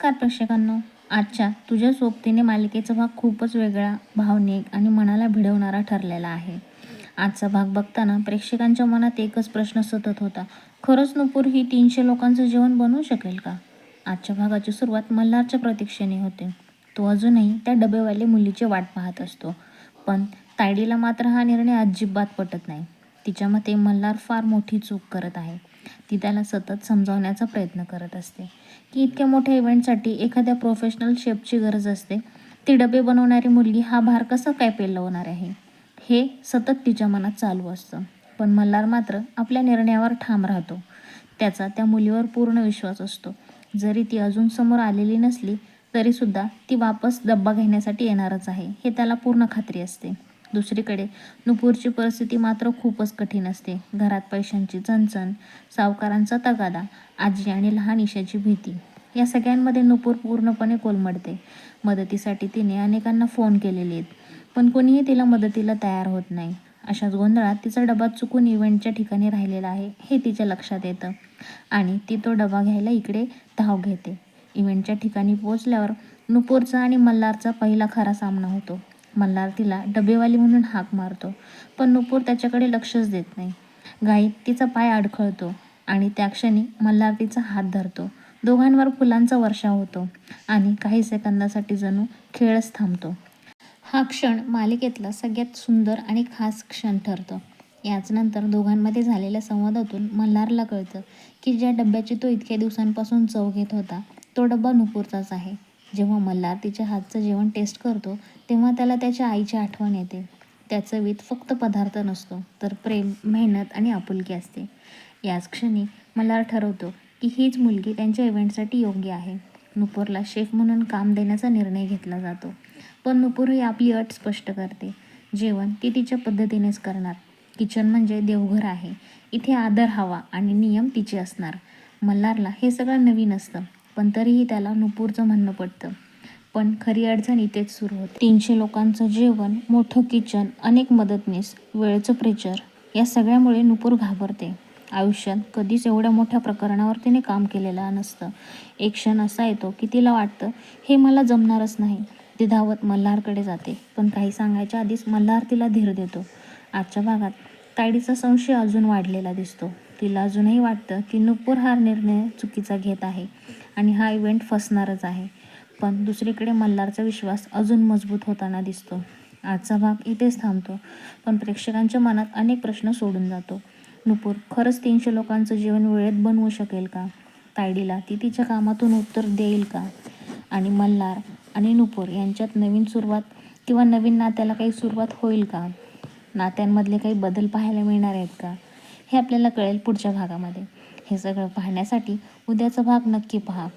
नमस्कार प्रेक्षकांनो. आजच्या तुझ्या सोबतीने मालिकेचा भाग खूपच वेगळा भावनिक आणि मनाला भिडवणारा ठरलेला आहे. आजचा भाग बघताना प्रेक्षकांच्या मनात एकच प्रश्न सतत होता. खरंच नुपूर ही तीनशे लोकांचं जेवण बनवू शकेल का? आजच्या भागाची सुरुवात मल्हारच्या प्रतीक्षेने होते. तो अजूनही त्या डबेवाले मुलीची वाट पाहत असतो. पण तायडीला मात्र हा निर्णय अजिबात पटत नाही. तिच्या मते मल्हार फार मोठी चूक करत आहे. ती त्याला सतत समजावण्याचा प्रयत्न करत असते. की इतक्या मोठ्या इव्हेंटसाठी एखाद्या प्रोफेशनल शेफची गरज असते. ती डबे बनवणारी मुलगी हा भार कसा काय पेलवणार आहे? हे सतत तिच्या मनात चालू असतं. पण मल्हार मात्र आपल्या निर्णयावर ठाम राहतो. त्याचा त्या मुलीवर पूर्ण विश्वास असतो. जरी ती अजून समोर आलेली नसली तरीसुद्धा ती वापस डब्बा घेण्यासाठी येणारच आहे हे त्याला पूर्ण खात्री असते. दुसरीकडे. नुपूरची परिस्थिती मात्र खूपच कठीण असते. घरात पैशांची चणचण सावकारांचा तगादा आजी आणि लहान ईशाची भीती या सगळ्यांमध्ये नुपूर पूर्णपणे कोलमडते. मदतीसाठी तिने अनेकांना फोन केलेले आहेत पण कोणीही तिला मदतीला तयार होत नाही. अशाच गोंधळात तिचा डबा चुकून इव्हेंटच्या ठिकाणी राहिलेला आहे हे तिच्या लक्षात येतं. आणि ती तो डबा घ्यायला इकडे धाव घेते. इव्हेंटच्या ठिकाणी पोहोचल्यावर नुपूरचा आणि मल्हारचा पहिला खरा सामना होतो. मल्हार तिला डबेवाली म्हणून हाक मारतो पण नुपूर त्याच्याकडे लक्षच देत नाही. घाईत तिचा पाय अडखळतो आणि त्या क्षणी मल्हार तिचा हात धरतो. दोघांवर फुलांचा वर्षाव होतो आणि काही सेकंदासाठी जणू खेळच थांबतो. हा क्षण मालिकेतला सगळ्यात सुंदर आणि खास क्षण ठरतो. याच नंतर दोघांमध्ये झालेल्या संवादातून मल्हारला कळतं की ज्या डब्याची तो इतक्या दिवसांपासून चव घेत होता तो डब्बा नुपूरचाच आहे. जेव्हा मल्हार तिच्या हातचं जेवण टेस्ट करतो तेव्हा त्याला त्याच्या आईची आठवण येते. त्या चवीत फक्त पदार्थ नसतो तर प्रेम मेहनत आणि आपुलकी असते. याच क्षणी मल्हार ठरवतो की हीच मुलगी त्यांच्या इव्हेंटसाठी योग्य आहे. नुपूरला शेफ म्हणून काम देण्याचा निर्णय घेतला जातो. पण नुपूर ही आपली अट स्पष्ट करते. जेवण ती तिच्या पद्धतीनेच करणार. किचन म्हणजे देवघर आहे. इथे आदर हवा आणि नियम तिचे असणार. मल्हारला हे सगळं नवीन असतं. पण तरीही त्याला नुपूरचं म्हणणं पडतं. पण खरी अडचण इथेच सुरू होते. तीनशे लोकांचं जेवण मोठं किचन अनेक मदतनीस वेळेचं प्रेचर या सगळ्यामुळे नुपूर घाबरते. आयुष्यात कधीच एवढ्या मोठ्या प्रकरणावर तिने काम केलेलं नसतं. एक क्षण असा येतो की तिला वाटतं हे मला जमणारच नाही ती धावत मल्हारकडे जाते. पण काही सांगायच्या आधीच मल्हार तिला धीर देतो. आजच्या भागात तायडीचा संशय अजून वाढलेला दिसतो. तिला अजूनही वाटतं की नुपूर हा निर्णय चुकीचा घेत आहे आणि हा इव्हेंट फसणारच आहे. पण दुसरीकडे मल्हारचा विश्वास अजून मजबूत होताना दिसतो. आजचा भाग इथेच थांबतो. पण प्रेक्षकांच्या मनात अनेक प्रश्न सोडून जातो. नुपूर खरंच तीनशे लोकांचं जीवन वेळेत बनवू शकेल का? तायडीला ती तिच्या कामातून उत्तर देईल का? आणि मल्हार आणि नुपूर यांच्यात नवीन सुरुवात किंवा नवीन नात्याला काही सुरुवात होईल का? नात्यांमधले काही बदल पाहायला मिळणार आहेत का? हे आपल्याला कळेल पुढच्या भागामध्ये. हे सगळं पाहण्यासाठी उद्याचा भाग नक्की पहा.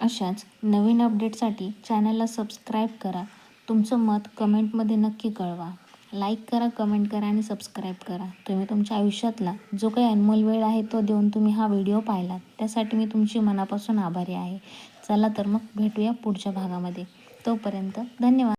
अशाच नवीन अपडेटसाठी चॅनलला सबस्क्राईब करा. तुमचं मत कमेंटमध्ये नक्की कळवा. लाईक करा कमेंट करा आणि सबस्क्राईब करा. तुम्ही तुमच्या आयुष्यातला जो काही अनमोल वेळ आहे तो देऊन तुम्ही हा व्हिडिओ पाहिलात. त्यासाठी मी तुमची मनापासून आभारी आहे. चला तर मग भेटूया पुढच्या भागामध्ये. तोपर्यंत धन्यवाद.